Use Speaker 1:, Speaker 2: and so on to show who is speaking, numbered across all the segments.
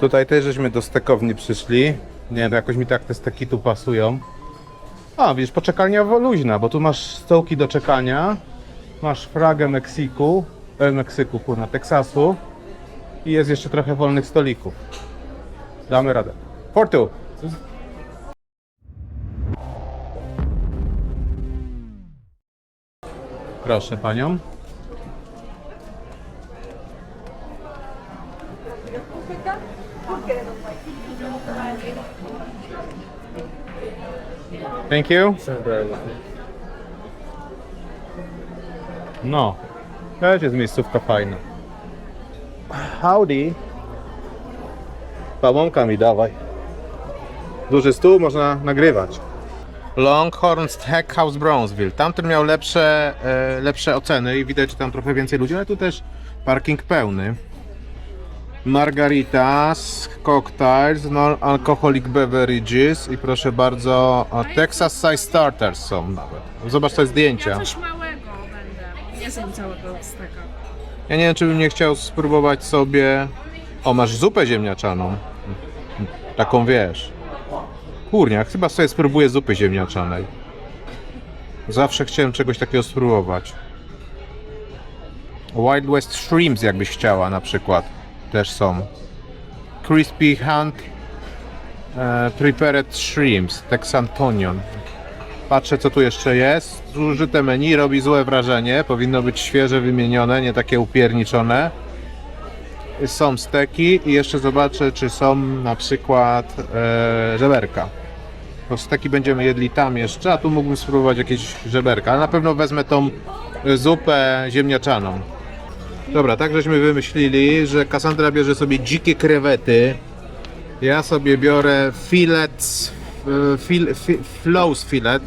Speaker 1: Tutaj też żeśmy do stekowni przyszli. Nie wiem, jakoś mi tak te steki tu pasują. A, widzisz, poczekalnia luźna, bo tu masz stołki do czekania. Masz flagę Meksyku, e, Meksyku, kurna, Teksasu. I jest jeszcze trochę wolnych stolików. Damy radę. Portu! Proszę panią. Thank you. No, też jest miejscówka fajna. Howdy. Pałąka mi dawaj. Duży stół, można nagrywać. Longhorn Steakhouse Bronzeville. Tamten miał lepsze, e, lepsze oceny i widać że tam trochę więcej ludzi, ale tu też parking pełny. Margaritas, cocktails, non-alcoholic beverages i proszę bardzo, a Texas Size Starters są nawet. Zobacz te
Speaker 2: Ja
Speaker 1: zdjęcia.
Speaker 2: coś małego będę. Nie zjem całego steka.
Speaker 1: Ja nie wiem, czy bym nie chciał spróbować sobie... O, masz zupę ziemniaczaną. Taką wiesz. Kurnia, chyba sobie spróbuję zupy ziemniaczanej. Zawsze chciałem czegoś takiego spróbować. Wild West Shrimps, jakbyś chciała na przykład. Też są. Crispy Hunt e, Prepared Shrimps, Texantonion. Patrzę co tu jeszcze jest. Zużyte menu robi złe wrażenie. Powinno być świeże, wymienione, nie takie upierniczone. Są steki i jeszcze zobaczę, czy są na przykład e, żeberka. Bo steki będziemy jedli tam jeszcze, a tu mógłbym spróbować jakieś żeberka. Ale na pewno wezmę tą e, zupę ziemniaczaną. Dobra, tak żeśmy wymyślili, że Cassandra bierze sobie dzikie krewety. Ja sobie biorę filet, e, fil, fi, flows filet,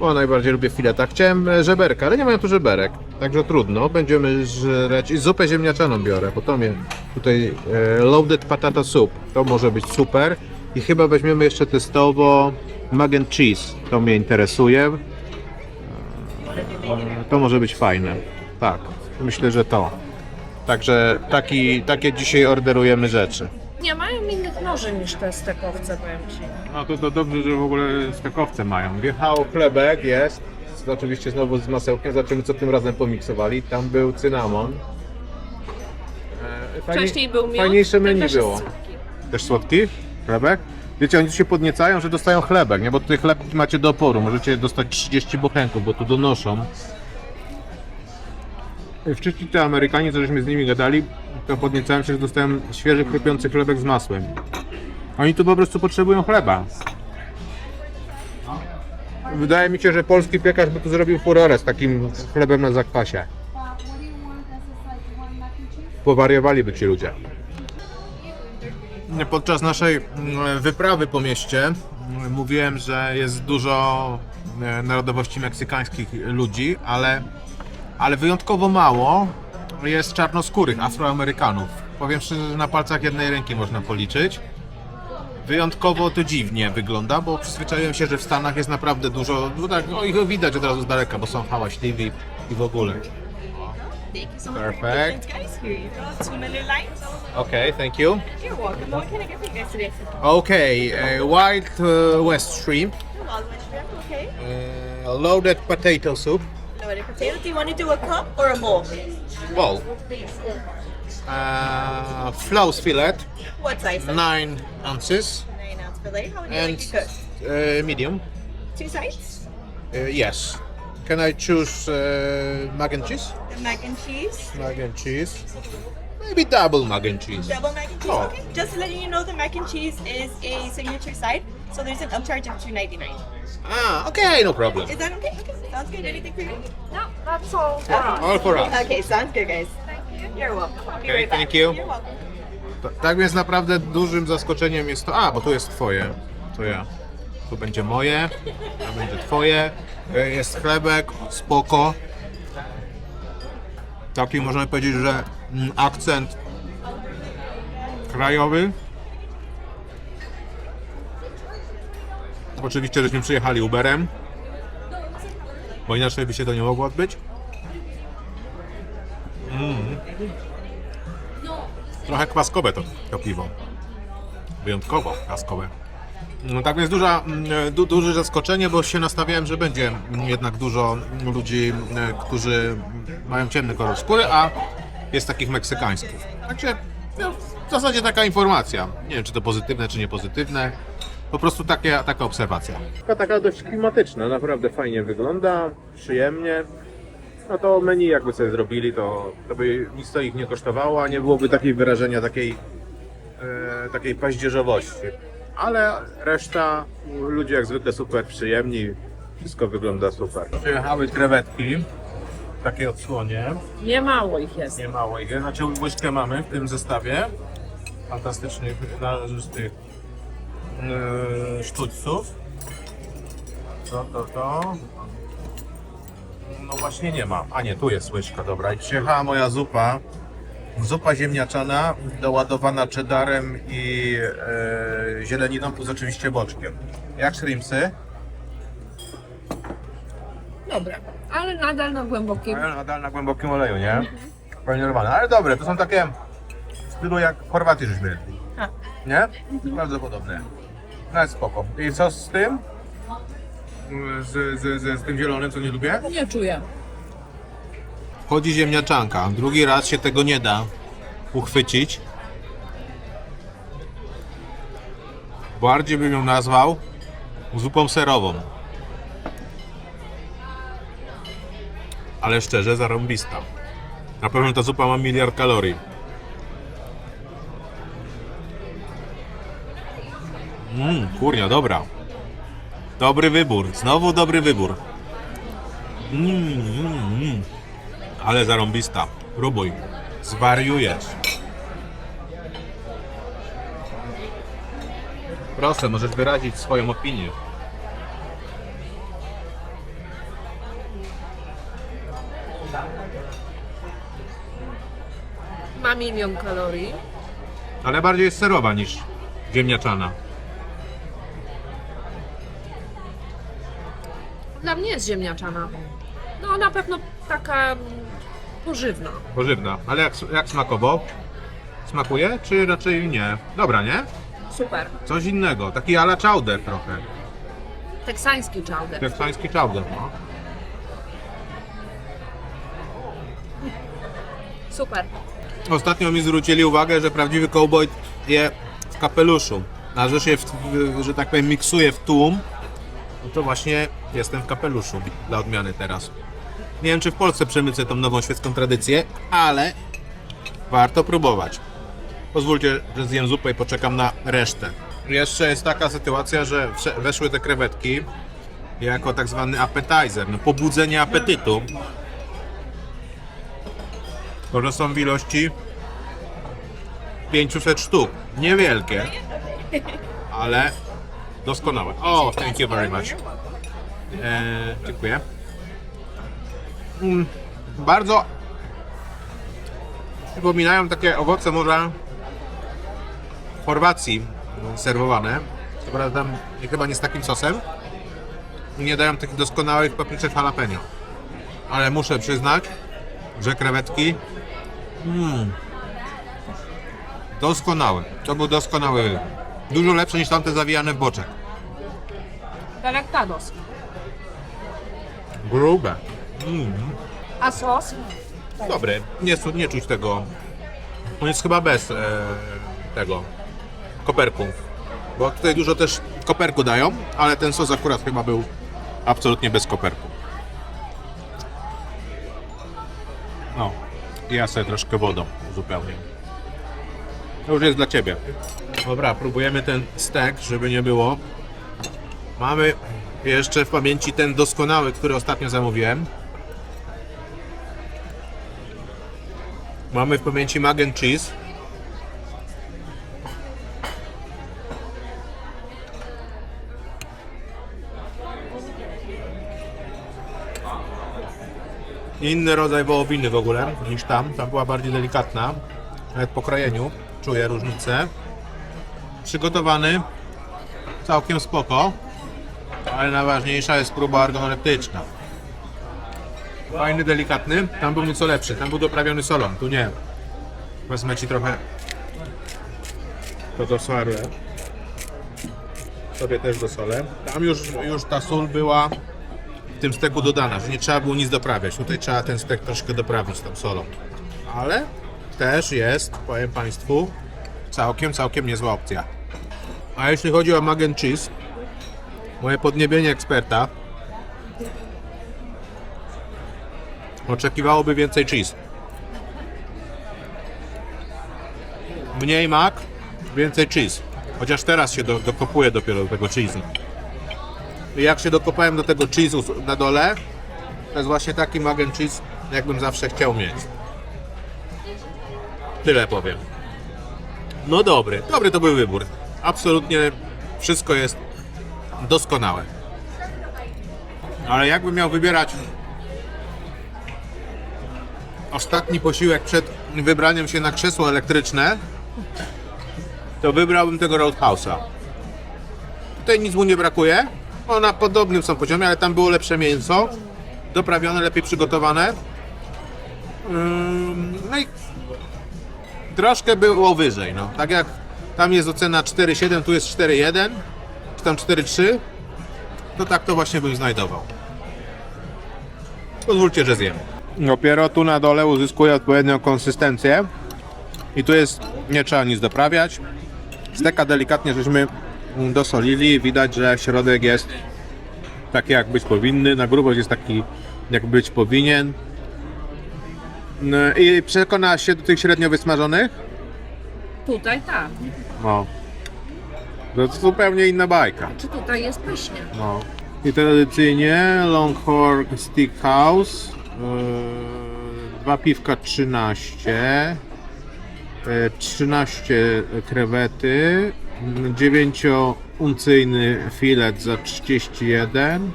Speaker 1: bo najbardziej lubię fileta. Chciałem e, żeberka, ale nie mają tu żeberek, także trudno. Będziemy żreć i zupę ziemniaczaną biorę, bo to mnie tutaj e, loaded potato soup, to może być super. I chyba weźmiemy jeszcze testowo mac and cheese, to mnie interesuje. To może być fajne, tak, myślę, że to. Także taki, takie dzisiaj orderujemy rzeczy.
Speaker 2: Nie mają innych noży niż te stekowce, powiem ci.
Speaker 1: No to, to dobrze, że w ogóle stekowce mają. Wjechał chlebek, jest. Oczywiście znowu z masełkiem. Zobaczymy co tym razem pomiksowali. Tam był cynamon. E, fajnie-
Speaker 2: Wcześniej był miód,
Speaker 1: Fajniejsze
Speaker 2: ten
Speaker 1: menu
Speaker 2: też jest
Speaker 1: było.
Speaker 2: słodki.
Speaker 1: Też słodki? Chlebek? Wiecie, oni tu się podniecają, że dostają chlebek, nie? Bo tutaj chleb macie do oporu. Możecie dostać 30 bochenków, bo tu donoszą. Wcześniej te Amerykanie, co żeśmy z nimi gadali, to podniecałem się, że dostałem świeży, chrupiący chlebek z masłem. Oni tu po prostu potrzebują chleba. Wydaje mi się, że polski piekarz by tu zrobił furorę z takim chlebem na zakwasie. Powariowaliby ci ludzie. Podczas naszej mm, wyprawy po mieście mm, mówiłem, że jest dużo e, narodowości meksykańskich ludzi, ale, ale wyjątkowo mało jest czarnoskórych Afroamerykanów. Powiem szczerze, że na palcach jednej ręki można policzyć. Wyjątkowo to dziwnie wygląda, bo przyzwyczaiłem się, że w Stanach jest naprawdę dużo, no tak, no ich widać od razu z daleka, bo są hałaśliwi i w ogóle.
Speaker 3: Thank you so much
Speaker 1: Perfect.
Speaker 3: guys. You. Two Lights.
Speaker 1: Okay, thank you.
Speaker 3: You're welcome. What can I get for you guys today?
Speaker 1: Okay, uh, Wild uh, West Shrimp,
Speaker 3: The Wildwood shrimp, okay.
Speaker 1: uh, loaded potato soup,
Speaker 3: Loaded potato. Do you want to do a cup or a bowl?
Speaker 1: bowl, uh, fillet,
Speaker 3: What size?
Speaker 1: 9 ounces,
Speaker 3: Nine ounce fillet. How would you
Speaker 1: and
Speaker 3: like it cooked?
Speaker 1: uh, medium.
Speaker 3: Two sides?
Speaker 1: Uh, yes. Can I choose uh, mac and cheese?
Speaker 3: The mac and cheese.
Speaker 1: Mac and cheese. Maybe double mac and cheese.
Speaker 3: Double mac and cheese.
Speaker 1: Oh.
Speaker 3: Okay. Just letting you know, the mac and cheese is a signature side, so there's an upcharge of two ninety nine.
Speaker 1: Ah, okay, no problem.
Speaker 3: Is that okay? Okay. Sounds good. Anything for you?
Speaker 2: No, that's all for us.
Speaker 1: All for us.
Speaker 3: Okay. Sounds good, guys. Thank you. You're welcome. I'll be
Speaker 1: Okay,
Speaker 3: right back.
Speaker 1: thank you.
Speaker 3: You're welcome.
Speaker 1: Ta- Tak więc naprawdę dużym zaskoczeniem jest to. A, bo tu jest twoje. To ja. Tu będzie moje, a będzie twoje. E, Jest chlebek, spoko. Taki możemy powiedzieć, że mm, akcent krajowy. Oczywiście, żeśmy przyjechali Uberem, bo inaczej by się to nie mogło odbyć. Mm. Trochę kwaskowe to, to piwo. wyjątkowo kaskowe. No tak więc duża, mm, du, duże zaskoczenie, bo się nastawiałem, że będzie jednak dużo ludzi, mm, którzy mają ciemny kolor skóry, a jest takich meksykańskich. Także no, w zasadzie taka informacja. Nie wiem, czy to pozytywne, czy niepozytywne. Po prostu takie, taka obserwacja. Taka, taka dość klimatyczna, naprawdę fajnie wygląda, przyjemnie. No to menu jakby sobie zrobili, to, to by nic to ich nie kosztowało, a nie byłoby takiej wyrażenia takiej, e, takiej paździerzowości. Ale reszta, ludzie jak zwykle super przyjemni, wszystko wygląda super. Przyjechały krewetki, w takiej odsłonie,
Speaker 2: Nie mało ich jest.
Speaker 1: nie mało ich, znaczy łyżkę mamy w tym zestawie fantastycznych, należytych yy, sztućców. To, to, to. No właśnie nie ma. A nie, tu jest łyżka, dobra. I przyjechała moja zupa. Zupa ziemniaczana, doładowana cheddarem i e, zieleniną, plus oczywiście boczkiem. Jak shrimpsy?
Speaker 2: Dobra, ale nadal na głębokim.
Speaker 1: Ale nadal na głębokim oleju, nie? Panierowane. Ale dobre, to są takie w stylu jak w Chorwacji żeśmy jedli.
Speaker 3: A.
Speaker 1: Nie? Bardzo podobne. No jest spoko. I co z tym? Z, z, z, z tym zielonym, co nie lubię?
Speaker 2: Nie czuję.
Speaker 1: Chodzi ziemniaczanka. Drugi raz się tego nie da uchwycić. Bardziej bym ją nazwał zupą serową. Ale szczerze, zarąbista. Na pewno ta zupa ma miliard kalorii. Mmm, kurnia, dobra. Dobry wybór. Znowu dobry wybór. Mmm, mm, mm. Ale zarąbista. Próbuj. Zwariujesz. Proszę, możesz wyrazić swoją opinię.
Speaker 2: Ma milion kalorii.
Speaker 1: Ale bardziej jest serowa niż ziemniaczana.
Speaker 2: Dla mnie jest ziemniaczana. No na pewno taka mm, pożywna.
Speaker 1: Pożywna. Ale jak, jak smakowo? Smakuje, czy raczej nie? Dobra, nie?
Speaker 2: Super.
Speaker 1: Coś innego. Taki ala chowder trochę.
Speaker 2: Teksański chowder.
Speaker 1: Teksański chowder, no.
Speaker 2: Super.
Speaker 1: Ostatnio mi zwrócili uwagę, że prawdziwy cowboy je w kapeluszu. A że się, w, w, że tak powiem, miksuje w tłum, no to właśnie jestem w kapeluszu dla odmiany teraz. Nie wiem, czy w Polsce przemycę tą nową świecką tradycję, ale warto próbować. Pozwólcie, że zjem zupę i poczekam na resztę. Jeszcze jest taka sytuacja, że weszły te krewetki jako tak zwany appetizer, no pobudzenie apetytu. Że są w ilości 500 sztuk. Niewielkie, ale doskonałe. O, thank you very much. Eee, dziękuję. Mm, bardzo przypominają takie owoce morza w Chorwacji serwowane. Co prawda chyba nie z takim sosem. Nie dają takich doskonałych papryczek jalapeno. Ale muszę przyznać, że krewetki Mm. Doskonały. To był doskonały wybór. Dużo lepszy niż tamte zawijane w boczek.
Speaker 2: Galactados.
Speaker 1: Grube. Mm.
Speaker 2: A sos?
Speaker 1: Dobry. Nie, su- nie czuć tego. On jest chyba bez e, tego koperku. Bo tutaj dużo też koperku dają, ale ten sos akurat chyba był absolutnie bez koperku. No, i ja sobie troszkę wodą zupełnie. To już jest dla Ciebie. Dobra, próbujemy ten stek, żeby nie było. Mamy jeszcze w pamięci ten doskonały, który ostatnio zamówiłem. Mamy w pamięci mac cheese. Inny rodzaj wołowiny w ogóle niż tam. Tam była bardziej delikatna. Nawet po krojeniu czuję różnicę. Przygotowany całkiem spoko. Ale najważniejsza jest próba organoleptyczna. Fajny, delikatny. Tam był nieco lepszy. Tam był doprawiony solą. Tu nie. Wezmę ci trochę to dosłarę. sobie też dosolę. Tam już, już ta sól była w tym steku dodana, że nie trzeba było nic doprawiać. Tutaj trzeba ten stek troszkę doprawić tą solą. Ale też jest, powiem Państwu, całkiem, całkiem niezła opcja. A jeśli chodzi o mac cheese, moje podniebienie eksperta oczekiwałoby więcej cheese. Mniej mac, więcej cheese. Chociaż teraz się do, dokopuję dopiero do tego cheese'u. I jak się dokopałem do tego cheese'u na dole, to jest właśnie taki mac cheese, jakbym zawsze chciał mieć. Tyle powiem. No dobry, dobry to był wybór. Absolutnie wszystko jest doskonałe. Ale jakbym miał wybierać ostatni posiłek przed wybraniem się na krzesło elektryczne, to wybrałbym tego Roadhouse'a. Tutaj nic mu nie brakuje. O, na podobnym są poziomie, ale tam było lepsze mięso. Doprawione, lepiej przygotowane. No i troszkę było wyżej. No. Tak jak tam jest ocena 4,7, tu jest 4,1, czy tam 4,3, to tak to właśnie bym znajdował. Pozwólcie, że zjem. Dopiero tu na dole uzyskuje odpowiednią konsystencję. I tu jest, nie trzeba nic doprawiać. Steka delikatnie żeśmy dosolili. Widać, że środek jest taki jak być powinny. Na grubość jest taki jak być powinien. No I przekonałaś się do tych średnio wysmażonych?
Speaker 2: Tutaj tak.
Speaker 1: No. To zupełnie inna bajka.
Speaker 2: Czy tutaj jest pysznie?
Speaker 1: No. I tradycyjnie Longhorn Steakhouse. Yy, dwa piwka 13. Yy, 13 krewety. 9-uncyjny filet za 31.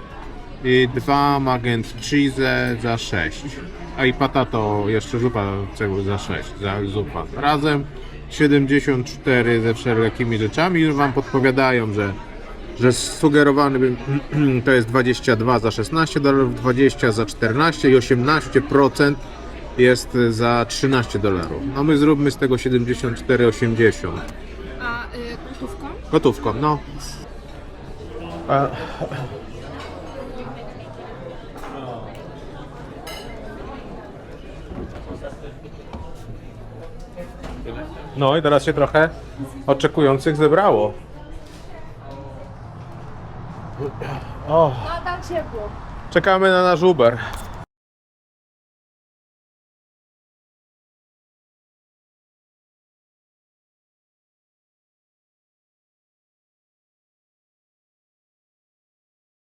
Speaker 1: I dwa mac and cheese za 6. A i patato, jeszcze zupa za 6. Za zupa. Razem 74 ze wszelkimi rzeczami. Już Wam podpowiadają, że że sugerowany to jest 22 za 16 dolarów, 20 za 14 i 18% jest za 13 dolarów. No my zróbmy z tego 74,80
Speaker 2: A y, gotówką?
Speaker 1: gotówką, no. A- No i teraz się trochę oczekujących zebrało. O,
Speaker 2: Nadal ciepło.
Speaker 1: czekamy na nasz Uber.